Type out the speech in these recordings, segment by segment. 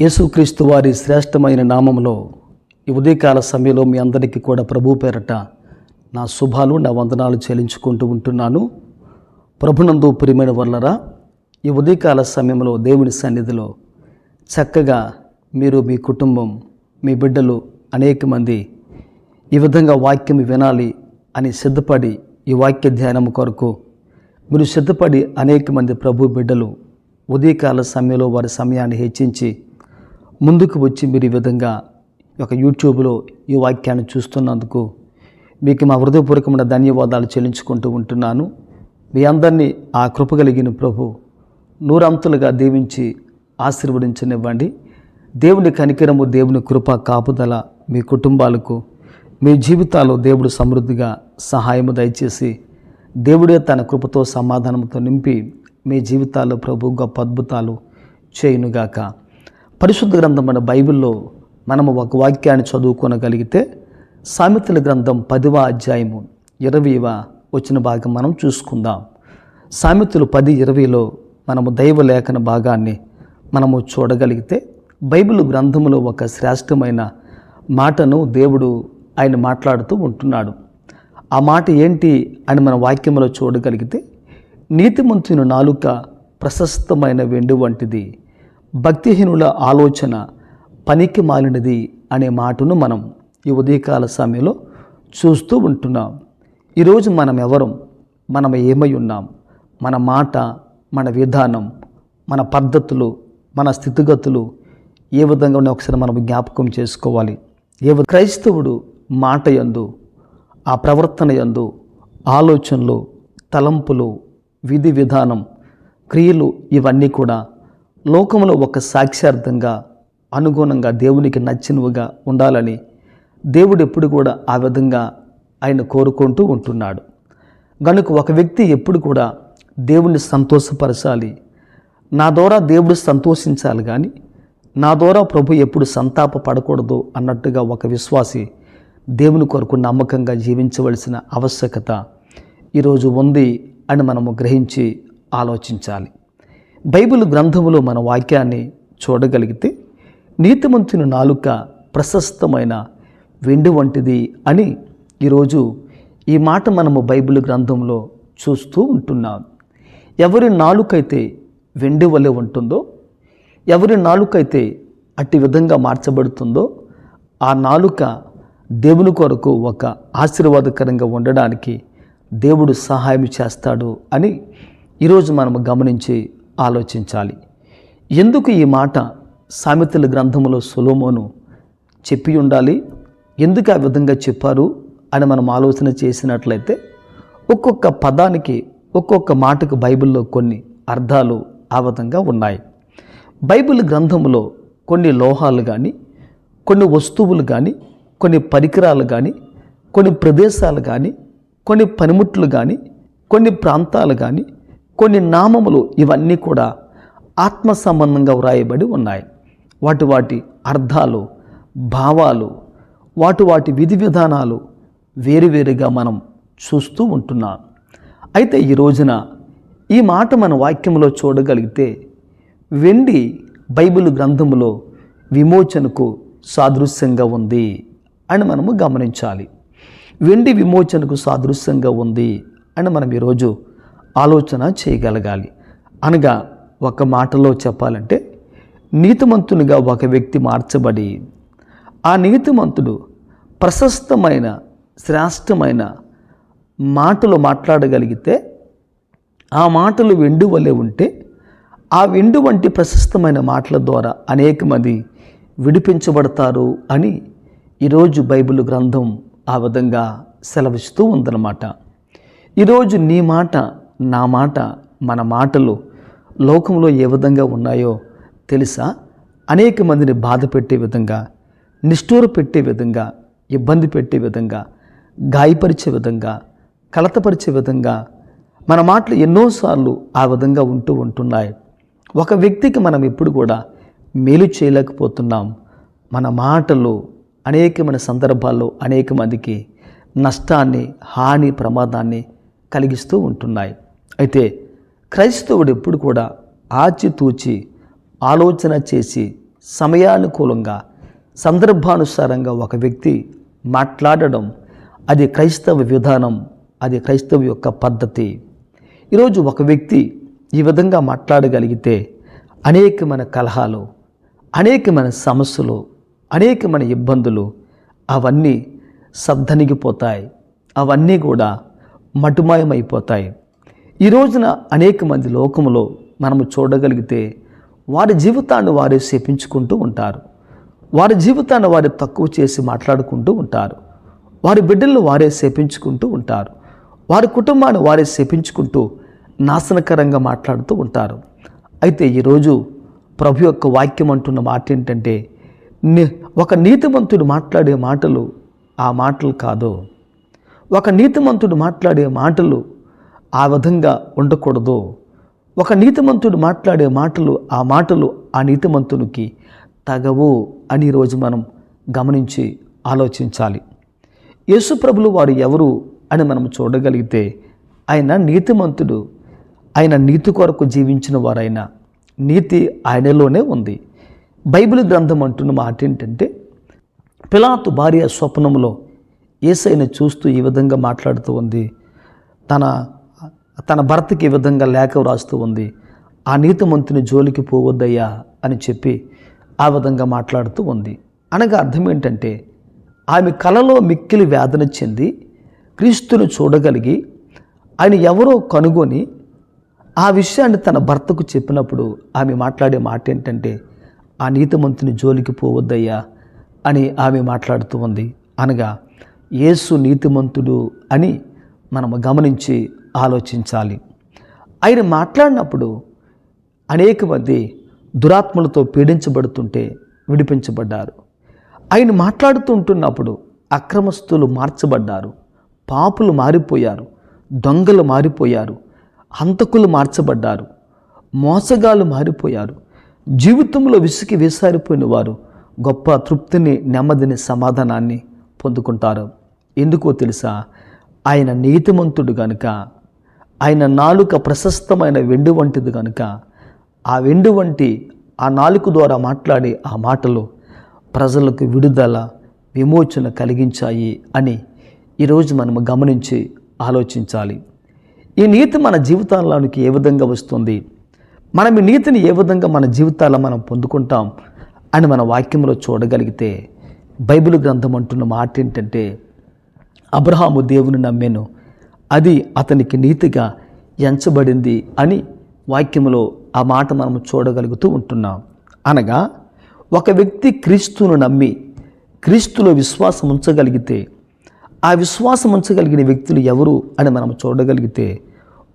యేసుక్రీస్తు వారి శ్రేష్టమైన నామంలో ఈ ఉదయకాల సమయంలో మీ అందరికీ కూడా ప్రభు పేరట నా శుభాలు నా వందనాలు చెల్లించుకుంటూ ఉంటున్నాను. ప్రభునందు ప్రియమైన వల్లరా ఈ ఉదయకాల సమయంలో దేవుని సన్నిధిలో చక్కగా మీరు మీ కుటుంబం మీ బిడ్డలు అనేక మంది ఈ విధంగా వాక్యం వినాలి అని సిద్ధపడి ఈ వాక్య ధ్యానం కొరకు మీరు సిద్ధపడి అనేక మంది ప్రభు బిడ్డలు ఉదయకాల సమయంలో వారి సమయాన్ని హెచ్చించి ముందుకు వచ్చి మీరు ఈ విధంగా ఒక యూట్యూబ్లో ఈ వాక్యాన్ని చూస్తున్నందుకు మీకు మా హృదయపూర్వకమైన ధన్యవాదాలు చెల్లించుకుంటూ ఉంటున్నాను. మీ అందరినీ ఆ కృప కలిగిన ప్రభు నూరంతులుగా దీవించి ఆశీర్వదించనివ్వండి. దేవుని కనికరము దేవుని కృప కాపుదల మీ కుటుంబాలకు మీ జీవితాల్లో దేవుడు సమృద్ధిగా సహాయము దయచేసి దేవుడే తన కృపతో సమాధానంతో నింపి మీ జీవితాల్లో ప్రభు గొప్ప అద్భుతాలు చేయునుగాక. పరిశుద్ధ గ్రంథం బైబిల్లో మనము ఒక వాక్యాన్ని చదువుకోనగలిగితే సామెతల గ్రంథం పదివ అధ్యాయము ఇరవైవ వచ్చిన భాగం మనం చూసుకుందాం. సామెతలు పది ఇరవైలో మనము దైవ లేఖన భాగాన్ని మనము చూడగలిగితే బైబిల్ గ్రంథంలో ఒక శ్రేష్టమైన మాటను దేవుడు ఆయన మాట్లాడుతూ ఉంటున్నాడు. ఆ మాట ఏంటి అని మన వాక్యంలో చూడగలిగితే నీతిమంతుని నాలుక ప్రశస్తమైన వెండి వంటిది. భక్తిహీనుల ఆలోచన పనికి మాలినది అనే మాటను మనం ఈ ఉదయకాల సమయంలో చూస్తూ ఉంటున్నాం. ఈరోజు మనం ఎవరం మనం ఏమై ఉన్నాం? మన మాట మన విధానం మన పద్ధతులు మన స్థితిగతులు ఏ విధంగా ఉన్న ఒకసారి మనం జ్ఞాపకం చేసుకోవాలి. ఏ క్రైస్తవుడు మాట యందు ఆ ప్రవర్తన యందు ఆలోచనలు తలంపులు విధి విధానం క్రియలు ఇవన్నీ కూడా లోకంలో ఒక సాక్ష్యార్థంగా అనుగుణంగా దేవునికి నచ్చినవిగా ఉండాలని దేవుడు ఎప్పుడు కూడా ఆ విధంగా ఆయన కోరుకుంటూ ఉంటున్నాడు. కనుక ఒక వ్యక్తి ఎప్పుడు కూడా దేవుణ్ణి సంతోషపరచాలి. నా ద్వారా దేవుడు సంతోషించాలి కానీ నా ద్వారా ప్రభు ఎప్పుడు సంతాప పడకూడదు అన్నట్టుగా ఒక విశ్వాసి దేవుని కొరకు నమ్మకంగా జీవించవలసిన ఆవశ్యకత ఈరోజు ఉంది అని మనము గ్రహించి ఆలోచించాలి. బైబిల్ గ్రంథములో మన వాక్యాన్ని చూడగలిగితే నీతిమంతుని నాలుక ప్రశస్తమైన వెండి వంటిది అని ఈరోజు ఈ మాట మనము బైబిల్ గ్రంథంలో చూస్తూ ఉంటున్నాం. ఎవరి నాలుకైతే వెండి వలె ఉంటుందో ఎవరి నాలుకైతే అట్టి విధంగా మార్చబడుతుందో ఆ నాలుక దేవుని కొరకు ఒక ఆశీర్వాదకరంగా ఉండడానికి దేవుడు సహాయం చేస్తాడు అని ఈరోజు మనం గమనించి ఆలోచించాలి. ఎందుకు ఈ మాట సామెతల గ్రంథంలో సులోమోను చెప్పి ఉండాలి? ఎందుకు ఆ విధంగా చెప్పారు అని మనం ఆలోచన చేసినట్లయితే ఒక్కొక్క పదానికి ఒక్కొక్క మాటకు బైబిల్లో కొన్ని అర్థాలు ఆ విధంగా ఉన్నాయి. బైబిల్ గ్రంథంలో కొన్ని లోహాలు కానీ కొన్ని వస్తువులు కానీ కొన్ని పరికరాలు కానీ కొన్ని ప్రదేశాలు కానీ కొన్ని పనిముట్లు కానీ కొన్ని ప్రాంతాలు కానీ కొన్ని నామములు ఇవన్నీ కూడా ఆత్మ సంబంధంగా వ్రాయబడి ఉన్నాయి. వాటి వాటి అర్థాలు భావాలు వాటి వాటి విధి విధానాలు వేరువేరుగా మనం చూస్తూ ఉంటున్నాం. అయితే ఈ రోజున ఈ మాట మన వాక్యంలో చూడగలిగితే వెండి బైబిల్ గ్రంథములో విమోచనకు సాదృశ్యంగా ఉంది అని మనము గమనించాలి. వెండి విమోచనకు సాదృశ్యంగా ఉంది అని మనం ఈరోజు ఆలోచన చేయగలగాలి. అనగా ఒక మాటలో చెప్పాలంటే నీతిమంతునిగా ఒక వ్యక్తి మార్చబడి ఆ నీతిమంతుడు ప్రశస్తమైన శ్రేష్టమైన మాటలు మాట్లాడగలిగితే ఆ మాటలు వెండు వలె ఉంటే ఆ వెండు వంటి ప్రశస్తమైన మాటల ద్వారా అనేక మంది విడిపించబడతారు అని ఈరోజు బైబిల్ గ్రంథం ఆ విధంగా సెలవిస్తూ ఉందన్నమాట. ఈరోజు నీ మాట నా మాట మన మాటలు లోకంలో ఏ విధంగా ఉన్నాయో తెలుసా? అనేక మందిని బాధ పెట్టే విధంగా నిష్ఠూర పెట్టే విధంగా ఇబ్బంది పెట్టే విధంగా గాయపరిచే విధంగా కలతపరిచే విధంగా మన మాటలు ఎన్నోసార్లు ఆ విధంగా ఉంటూ ఉంటున్నాయి. ఒక వ్యక్తికి మనం ఎప్పుడు కూడా మేలు చేయలేకపోతున్నాం. మన మాటలు అనేకమైన సందర్భాల్లో అనేక మందికి నష్టాన్ని హాని ప్రమాదాన్ని కలిగిస్తూ ఉంటున్నాయి. అయితే క్రైస్తవుడు ఎప్పుడు కూడా ఆచితూచి ఆలోచన చేసి సమయానుకూలంగా సందర్భానుసారంగా ఒక వ్యక్తి మాట్లాడడం అది క్రైస్తవ విధానం అది క్రైస్తవ యొక్క పద్ధతి. ఈరోజు ఒక వ్యక్తి ఈ విధంగా మాట్లాడగలిగితే అనేకమైన కలహాలు అనేకమైన సమస్యలు అనేకమైన ఇబ్బందులు అవన్నీ సద్దనిగిపోతాయి అవన్నీ కూడా మటుమాయమైపోతాయి. ఈ రోజున అనేక మంది లోకంలో మనము చూడగలిగితే వారి జీవితాన్ని వారే శపించుకుంటూ ఉంటారు. వారి జీవితాన్ని వారు తక్కువ చేసి మాట్లాడుకుంటూ ఉంటారు. వారి బిడ్డలను వారే శపించుకుంటూ ఉంటారు. వారి కుటుంబాన్ని వారే శపించుకుంటూ నాశనకరంగా మాట్లాడుతూ ఉంటారు. అయితే ఈరోజు ప్రభు యొక్క వాక్యం అంటున్న మాట ఏంటంటే ఒక నీతిమంతుడు మాట్లాడే మాటలు ఆ మాటలు కాదు. ఒక నీతిమంతుడు మాట్లాడే మాటలు ఆ విధంగా ఉండకూడదు. ఒక నీతిమంతుడు మాట్లాడే మాటలు ఆ మాటలు ఆ నీతిమంతునికి తగవు అని ఈరోజు మనం గమనించి ఆలోచించాలి. యేసుప్రభులు వారు ఎవరు అని మనం చూడగలిగితే ఆయన నీతిమంతుడు ఆయన నీతి కొరకు జీవించిన వారైన నీతి ఆయనలోనే ఉంది. బైబిల్ గ్రంథం అంటున్న మాట ఏంటంటే పిలాతు భార్య స్వప్నంలో ఏసైన చూస్తూ ఈ విధంగా మాట్లాడుతూ ఉంది. తన తన భర్తకి ఈ విధంగా లేఖ వ్రాస్తూ ఉంది ఆ నీతిమంతుని జోలికి పోవద్దయ్యా అని చెప్పి ఆ విధంగా మాట్లాడుతూ ఉంది. అనగా అర్థం ఏంటంటే ఆమె కలలో మిక్కిలి వేదన చెంది క్రీస్తును చూడగలిగి ఆయన ఎవరో కనుగొని ఆ విషయాన్ని తన భర్తకు చెప్పినప్పుడు ఆమె మాట్లాడే మాట ఏంటంటే ఆ నీతిమంతుని జోలికి పోవద్దయ్యా అని ఆమె మాట్లాడుతూ ఉంది. అనగా యేసు నీతిమంతుడు అని మనం గమనించి ఆలోచించాలి. ఆయన మాట్లాడినప్పుడు అనేక మంది దురాత్మలతో పీడించబడుతుంటే విడిపించబడ్డారు. ఆయన మాట్లాడుతుంటున్నప్పుడు అక్రమస్తులు మార్చబడ్డారు. పాపులు మారిపోయారు. దొంగలు మారిపోయారు. హంతకులు మార్చబడ్డారు. మోసగాళ్ళు మారిపోయారు. జీవితంలో విసికి వేసారిపోయిన వారు గొప్ప తృప్తిని నెమ్మదిని సమాధానాన్ని పొందుకుంటారు. ఎందుకో తెలుసా? ఆయన నీతిమంతుడు గనుక ఆయన నాలుక ప్రశస్తమైన వెండు వంటిది కనుక ఆ వెండు వంటి ఆ నాలుక ద్వారా మాట్లాడే ఆ మాటలు ప్రజలకు విడుదల విమోచన కలిగించాయి అని ఈరోజు మనం గమనించి ఆలోచించాలి. ఈ నీతి మన జీవితాల్లోనికి ఏ విధంగా వస్తుంది? మనం ఈ నీతిని ఏ విధంగా మన జీవితాల్లో మనం పొందుకుంటాం అని మన వాక్యంలో చూడగలిగితే బైబిల్ గ్రంథం అంటున్న మాట ఏంటంటే అబ్రహాము దేవుని నమ్మేను అది అతనికి నీతిగా ఎంచబడింది అని వాక్యంలో ఆ మాట మనం చూడగలుగుతూ ఉంటున్నాం. అనగా ఒక వ్యక్తి క్రీస్తును నమ్మి క్రీస్తులో విశ్వాసం ఉంచగలిగితే ఆ విశ్వాసం ఉంచగలిగిన వ్యక్తులు ఎవరు అని మనం చూడగలిగితే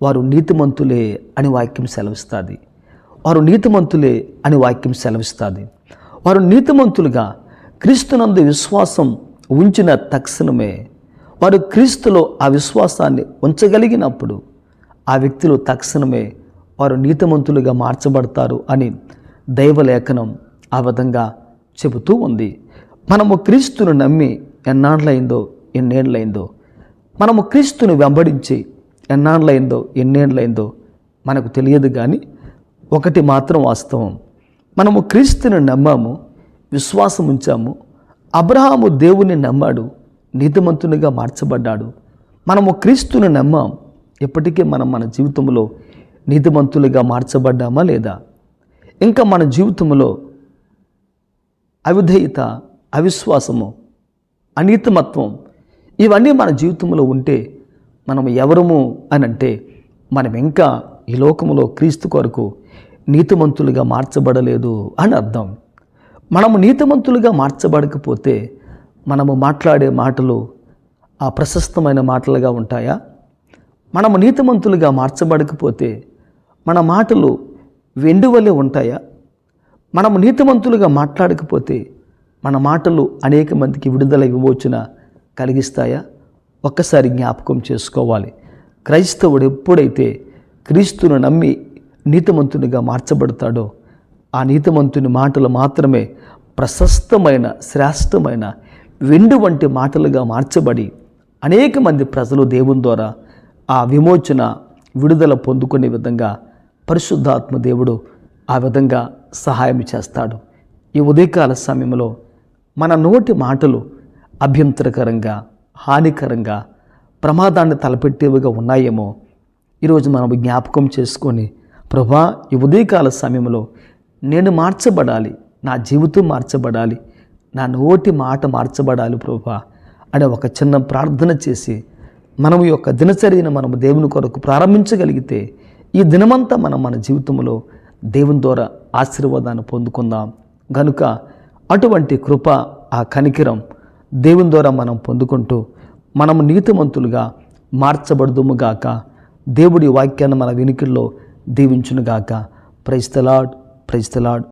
వారు నీతిమంతులే అని వాక్యం సెలవిస్తుంది. వారు నీతిమంతులే అని వాక్యం సెలవిస్తుంది. వారు నీతిమంతులుగా క్రీస్తునందు విశ్వాసం ఉంచిన తక్షణమే వారు క్రీస్తులో ఆ విశ్వాసాన్ని ఉంచగలిగినప్పుడు ఆ వ్యక్తులు తక్షణమే వారు నీతిమంతులుగా మార్చబడతారు అని దైవలేఖనం ఆ విధంగా చెబుతూ ఉంది. మనము క్రీస్తును నమ్మి ఎన్నాళ్ళైందో ఎన్నేళ్ళైందో మనము క్రీస్తుని వెంబడించి ఎన్నాళ్ళైందో ఎన్నేళ్ళైందో మనకు తెలియదు కానీ ఒకటి మాత్రం వాస్తవం. మనము క్రీస్తుని నమ్మాము విశ్వాసం ఉంచాము అబ్రహాము దేవుని నమ్మాడు నీతిమంతునిగా మార్చబడ్డాడు. మనము క్రీస్తుని నమ్మాం. ఎప్పటికీ మనం మన జీవితంలో నీతిమంతులుగా మార్చబడ్డామా లేదా? ఇంకా మన జీవితంలో అవిధేయత అవిశ్వాసము అనీతిమత్వం ఇవన్నీ మన జీవితంలో ఉంటే మనం ఎవరము అని అంటే మనం ఇంకా ఈ లోకములో క్రీస్తు కొరకు నీతిమంతులుగా మార్చబడలేదు అని అర్థం. మనము నీతిమంతులుగా మార్చబడకపోతే మనము మాట్లాడే మాటలు ఆ ప్రశస్తమైన మాటలుగా ఉంటాయా? మనము నీతిమంతులుగా మార్చబడకపోతే మన మాటలు వెండువలే ఉంటాయా? మనము నీతిమంతులుగా మాట్లాడకపోతే మన మాటలు అనేక మందికి విడుదల విమోచన కలిగిస్తాయా? ఒక్కసారి జ్ఞాపకం చేసుకోవాలి. క్రైస్తవుడు ఎప్పుడైతే క్రీస్తును నమ్మి నీతిమంతునిగా మార్చబడతాడో ఆ నీతిమంతుని మాటలు మాత్రమే ప్రశస్తమైన శ్రేష్టమైన వెండు వంటి మాటలుగా మార్చబడి అనేక మంది ప్రజలు దేవుని ద్వారా ఆ విమోచన విడుదల పొందుకునే విధంగా పరిశుద్ధాత్మ దేవుడు ఆ విధంగా సహాయం చేస్తాడు. ఈ ఉదయకాల సమయంలో మన నోటి మాటలు అభ్యంతరకరంగా హానికరంగా ప్రమాదాన్ని తలపెట్టేవిగా ఉన్నాయేమో ఈరోజు మనం జ్ఞాపకం చేసుకొని ప్రభా ఈ ఉదయకాల సమయంలో నేను మార్చబడాలి నా జీవితం మార్చబడాలి నా నోటి మాట మార్చబడాలి ప్రభా అనే ఒక చిన్న ప్రార్థన చేసి మనం ఈ యొక్క దినచర్యను మనం దేవుని కొరకు ప్రారంభించగలిగితే ఈ దినమంతా మనం మన జీవితంలో దేవుని ద్వారా ఆశీర్వాదాన్ని పొందుకుందాం. గనుక అటువంటి కృప ఆ కనికిరం దేవుని ద్వారా మనం పొందుకుంటూ మనం నీతిమంతులుగా మార్చబడదుముగాక దేవుడి వాక్యాన్ని మన వినికిల్లో దీవించునుగాక ప్రైస్తలాడ్ ప్రైస్తలాడ్